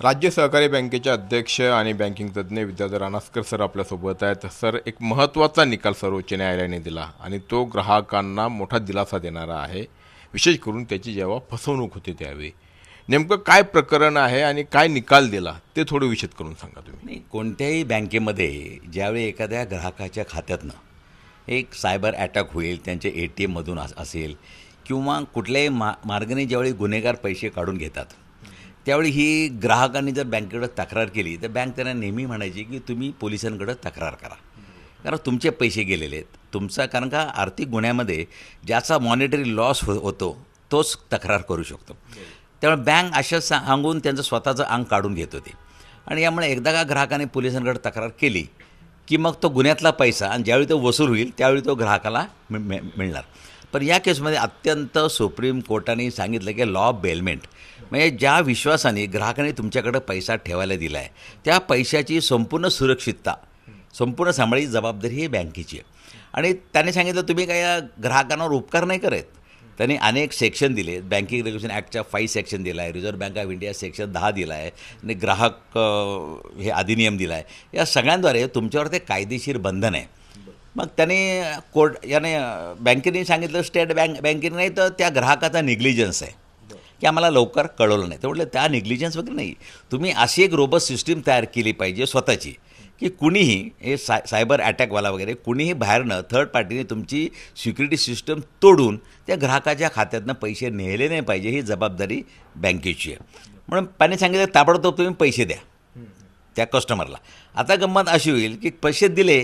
राज्य सहकारी बँकेचे अध्यक्ष आणि बँकिंग तज्ज्ञ विद्याधर अनास्कर सर आपल्यासोबत आहेत. सर एक महत्त्वाचा निकाल सर्वोच्च न्यायालयाने दिला आणि तो ग्राहकांना मोठा दिलासा देणारा आहे. विशेष करून त्याची जेव्हा फसवणूक होते त्यावेळी. नेमकं काय प्रकरण आहे आणि काय निकाल दिला ते थोडं विशद करून सांगा तुम्ही. नाही कोणत्याही बँकेमध्ये ज्यावेळी एखाद्या ग्राहकाच्या खात्यातनं एक सायबर अटॅक होईल त्यांच्या ए टी एममधून असेल किंवा कुठल्याही मा मार्गाने ज्यावेळी गुन्हेगार पैसे काढून घेतात त्यावेळी ही ग्राहकांनी जर बँकेकडं तक्रार केली तर बँक त्यांना नेहमी म्हणायची की तुम्ही पोलिसांकडं तक्रार करा. कारण तुमचे पैसे गेलेले आहेत. तुमचा कारण का आर्थिक गुन्ह्यामध्ये ज्याचा मॉनिटरी लॉस हो होतो तोच तक्रार करू शकतो. त्यामुळे बँक अशा सांगून त्यांचं स्वतःचं अंग काढून घेत होते. आणि यामुळे एकदा का ग्राहकाने पोलिसांकडे तक्रार केली की मग तो गुन्ह्यातला पैसा आणि ज्यावेळी तो वसूल होईल त्यावेळी तो ग्राहकाला मि- मिळणार. पण या केसमध्ये अत्यंत सुप्रीम कोर्टाने सांगितलं की लॉ ऑफ बेलमेंट म्हणजे ज्या विश्वासाने ग्राहकाने तुमच्याकडे पैसा ठेवायला दिला आहे त्या पैशाची संपूर्ण सुरक्षितता संपूर्ण सांभाळी जबाबदारी ही बँकेची आहे. आणि त्याने सांगितलं तुम्ही काय या ग्राहकांवर उपकार नाही करत? त्यांनी अनेक सेक्शन दिले. बँकिंग रेग्युलेशन ॲक्टच्या फाईव्ह सेक्शन दिला आहे reserve bank of India section दहा दिला आहे आणि ग्राहक हे अधिनियम दिला आहे या सगळ्यांद्वारे तुमच्यावर ते कायदेशीर बंधन आहे. मग त्याने कोर्ट याने बँकेने सांगितलं स्टेट बँक बँकेने नाही तर त्या ग्राहकाचा निग्लिजन्स आहे. की आम्हाला लवकर कळवलं नाही. तर म्हटलं त्या निग्लिजन्स वगैरे नाही. तुम्ही अशी एक रोबस सिस्टीम तयार केली पाहिजे स्वतःची की कुणीही हे साय सायबर अटॅकवाला वगैरे कुणीही बाहेरनं थर्ड पार्टीने तुमची सिक्युरिटी सिस्टम तोडून त्या ग्राहकाच्या खात्यातनं पैसे नेले नाही पाहिजे ही जबाबदारी बँकेची आहे. म्हणून पाणी सांगितलं ताबडतोब तुम्ही पैसे द्या. त्या कस्टमरला आता गंमत अशी होईल की पैसे दिले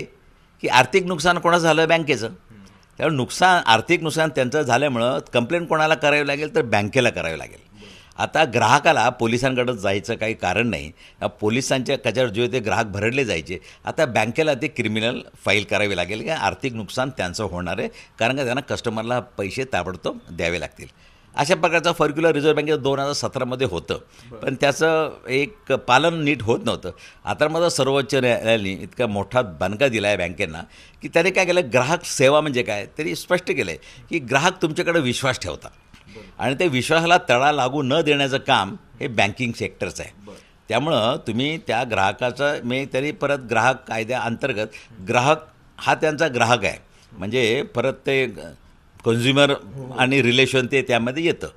की आर्थिक नुकसान कोणाचं झालं? बँकेचं. त्यामुळे नुकसान आर्थिक नुकसान त्यांचं झाल्यामुळं कंप्लेंट कोणाला करावी लागेल तर बँकेला करावी लागेल. आता ग्राहकाला पोलिसांकडं जायचं काही कारण नाही. पोलिसांच्या कच्यावर जे ते ग्राहक भरडले जायचे. आता बँकेला ते क्रिमिनल फाईल करावी लागेल. की आर्थिक नुकसान त्यांचं होणार आहे. कारण का त्यांना कस्टमरला पैसे ताबडतोब द्यावे लागतील. अशा प्रकारचा फर्क्युलर रिझर्व्ह बँकेचं दोन हजार सतरामध्ये होतं. पण त्याचं एक पालन नीट होत नव्हतं. आता माझा सर्वोच्च न्यायालयाने इतका मोठा बणका दिला आहे बँकेंना की त्याने काय केलं ग्राहक सेवा म्हणजे काय त्यांनी स्पष्ट केलं आहे की ग्राहक तुमच्याकडे विश्वास ठेवतात. आणि ते विश्वासाला तडा लागू न देण्याचं काम हे बँकिंग सेक्टरचं आहे. त्यामुळं तुम्ही त्या ग्राहकाचं मी तरी परत ग्राहक कायद्याअंतर्गत ग्राहक हा त्यांचा ग्राहक आहे. म्हणजे परत ते कन्झ्युमर आणि रिलेशन ते त्यामध्ये येतं.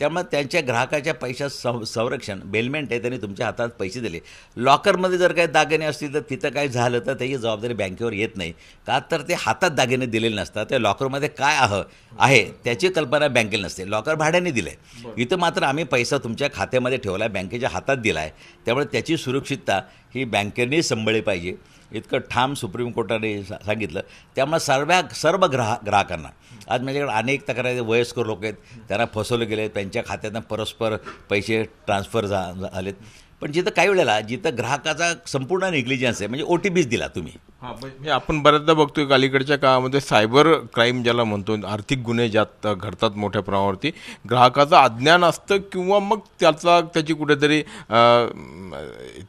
त्यामुळे त्यांच्या ग्राहकाच्या पैशात सं संरक्षण बेलमेंट आहे त्यांनी तुमच्या हातात पैसे दिले. लॉकरमध्ये जर काही दागिने असतील तर तिथं काय झालं तर त्याची जबाबदारी बँकेवर येत नाही. का तर ते हातात दागिने दिलेले नसतात. त्या लॉकरमध्ये काय आह आहे त्याची कल्पना बँकेला नसते. लॉकर भाड्याने दिलं आहे इथं मात्र आम्ही पैसा तुमच्या खात्यामध्ये ठेवला आहे बँकेच्या हातात दिला आहे त्यामुळे त्याची सुरक्षितता ही बँकेने सांभाळली पाहिजे. इतकं ठाम सुप्रीम कोर्टाने सा- सांगितलं. त्यामुळे सर्व सर्व ग्राह ग्राहकांना आज माझ्याकडे अनेक तक्रारी वयस्कर लोक आहेत त्यांना फसवले गेले त्यांच्या खात्यातनं परस्पर पैसे ट्रान्सफर झा झालेत. पण जिथं काही वेळेला जिथं ग्राहकाचा संपूर्ण निग्लिजन्स आहे म्हणजे ओ टी पीच दिला तुम्ही हां म्हणजे आपण बऱ्याचदा बघतोय की अलीकडच्या काळामध्ये सायबर क्राईम ज्याला म्हणतो आर्थिक गुन्हे ज्यात घडतात मोठ्या प्रमाणावरती ग्राहकाचं अज्ञान असतं किंवा मग त्याचा त्याची कुठेतरी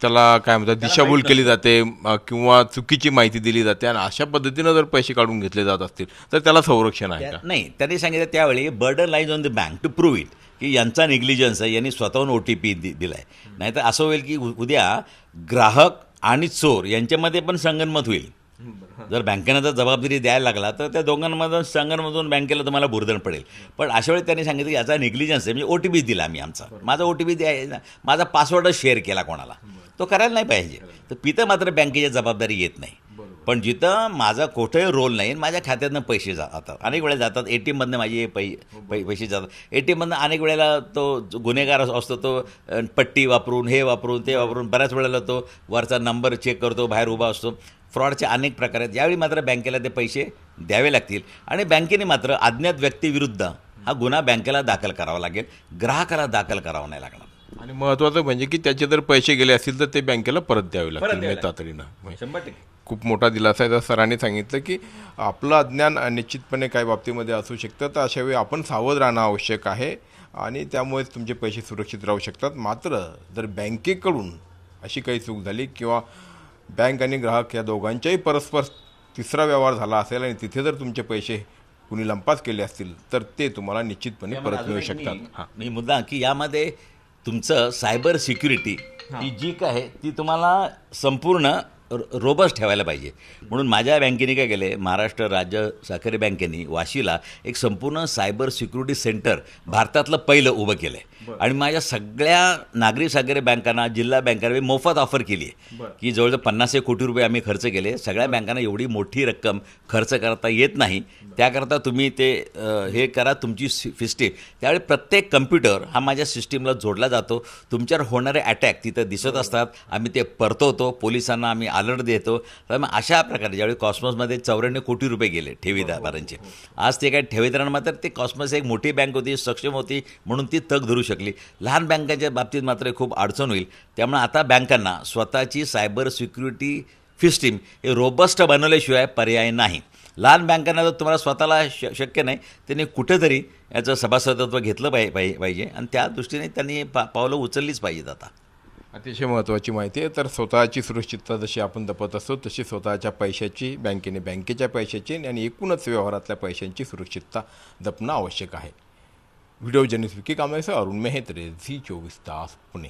त्याला काय म्हणतात दिशाभूल केली जाते किंवा चुकीची माहिती दिली जाते आणि अशा पद्धतीनं जर पैसे काढून घेतले जात असतील तर त्याला संरक्षण आहे का? नाही त्यांनी सांगितलं त्यावेळी burden lies on the bank to prove it की यांचा निग्लिजन्स आहे यांनी स्वतःहून ओ टी पी दि दिला आहे नाहीतर असं होईल की उद्या ग्राहक आणि चोर यांच्यामध्ये पण संगनमत होईल. जर बँकेनं जर जबाबदारी द्यायला लागला तर त्या दोघांमधून संगनमधून बँकेला तुम्हाला बुरदण पडेल. पण अशा वेळी त्यांनी सांगितलं की याचा निग्लिजन्स आहे म्हणजे ओ टी पी दिला आम्ही आमचा. माझा ओ टी पी द्याय माझा पासवर्डच शेअर केला कोणाला. तो करायला नाही पाहिजे. तर तिथं मात्र बँकेची जबाबदारी येत नाही. पण जिथं माझा कुठेही रोल नाही माझ्या खात्यातनं पैसे जातात. अनेक वेळेला जातात. ए टी एममधनं माझे पै पै पैसे जातात. ए टी एममधनं अनेक वेळेला तो गुन्हेगार अस- असतो तो पट्टी वापरून हे वापरून ते वापरून बऱ्याच वेळेला तो वरचा नंबर चेक करतो बाहेर उभा असतो. फ्रॉडचे अनेक प्रकार आहेत. यावेळी मात्र बँकेला ते पैसे द्यावे लागतील आणि बँकेने मात्र अज्ञात व्यक्तीविरुद्ध हा गुन्हा बँकेला दाखल करावा लागेल. ग्राहकाला दाखल करावा नाही लागणार. आणि महत्त्वाचं म्हणजे की त्याचे जर पैसे गेले असतील तर ते बँकेला परत द्यावे लागतील. तातडीनं शंभर टक्के. खूप मोठा दिलासा आहे. तर सरांनी सांगितलं की आपलं अज्ञान निश्चितपणे काही बाबतीमध्ये असू शकतं. तर अशा वेळी आपण सावध राहणं आवश्यक आहे आणि त्यामुळेच तुमचे पैसे सुरक्षित राहू शकतात. मात्र जर बँकेकडून अशी काही चूक झाली किंवा बँक आणि ग्राहक या दोघांच्याही परस्पर तिसरा व्यवहार झाला असेल आणि तिथे जर तुमचे पैसे कुणी लंपास केले असतील तर ते तुम्हाला निश्चितपणे परत मिळू शकतात. हां मी मुद्दा की यामध्ये तुमचं सायबर सिक्युरिटी ती जीक आहे ती तुम्हाला संपूर्ण रोबस ठेवायला पाहिजे. म्हणून माझ्या बँकेने काय केलं महाराष्ट्र राज्य सहकारी बँकेने वाशीला एक संपूर्ण सायबर सिक्युरिटी सेंटर भारतातलं पहिलं उभं केलं आहे आणि माझ्या सगळ्या नागरी सहकारी बँकांना जिल्हा बँकांना मी मोफत ऑफर केली आहे. की जवळजवळ पन्नास एक कोटी रुपये आम्ही खर्च केले. सगळ्या बँकांना एवढी मोठी रक्कम खर्च करता येत नाही. त्याकरता तुम्ही ते हे करा तुमची सिस्टीम त्यावेळी प्रत्येक कम्प्युटर हा माझ्या सिस्टीमला जोडला जातो. तुमच्यावर होणारे अटॅक तिथं दिसत असतात. आम्ही ते परतवतो. पोलिसांना आम्ही अलर्ट देतो. तर मग अशा प्रकारे ज्यावेळी कॉस्मॉसमध्ये चौऱ्याण्णव कोटी रुपये गेले ठेवीदारांचे. आज ते काय ठेवीदारांना मात्र ते कॉस्मॉस एक मोठी बँक होती सक्षम होती म्हणून ती तग धरू शकली. लहान बँकांच्या बाबतीत मात्र खूप अडचण होईल. त्यामुळे आता बँकांना स्वतःची सायबर सिक्युरिटी सिस्टीम हे रोबस्ट बनवल्याशिवाय पर्याय नाही. लहान बँकांना जर तुम्हाला स्वतःला श शक्य नाही त्यांनी कुठेतरी याचं सभासदत्व घेतलं पाहि पाहि- पाहिजे आणि त्या दृष्टीने त्यांनी पा पावलं उचललीच पाहिजेत आता. अतिशय महत्त्वाची माहिती आहे. तर स्वतःची सुरक्षितता जशी आपण जपत असतो तशी स्वतःच्या पैशाची बँकेने बँकेच्या पैशाची आणि एकूणच व्यवहारातल्या पैशांची सुरक्षितता जपणं आवश्यक आहे. व्हिडिओ जर्नलिस्ट विकी कांबळेसह अरुण मेहेत्रे झी चोवीस तास पुणे।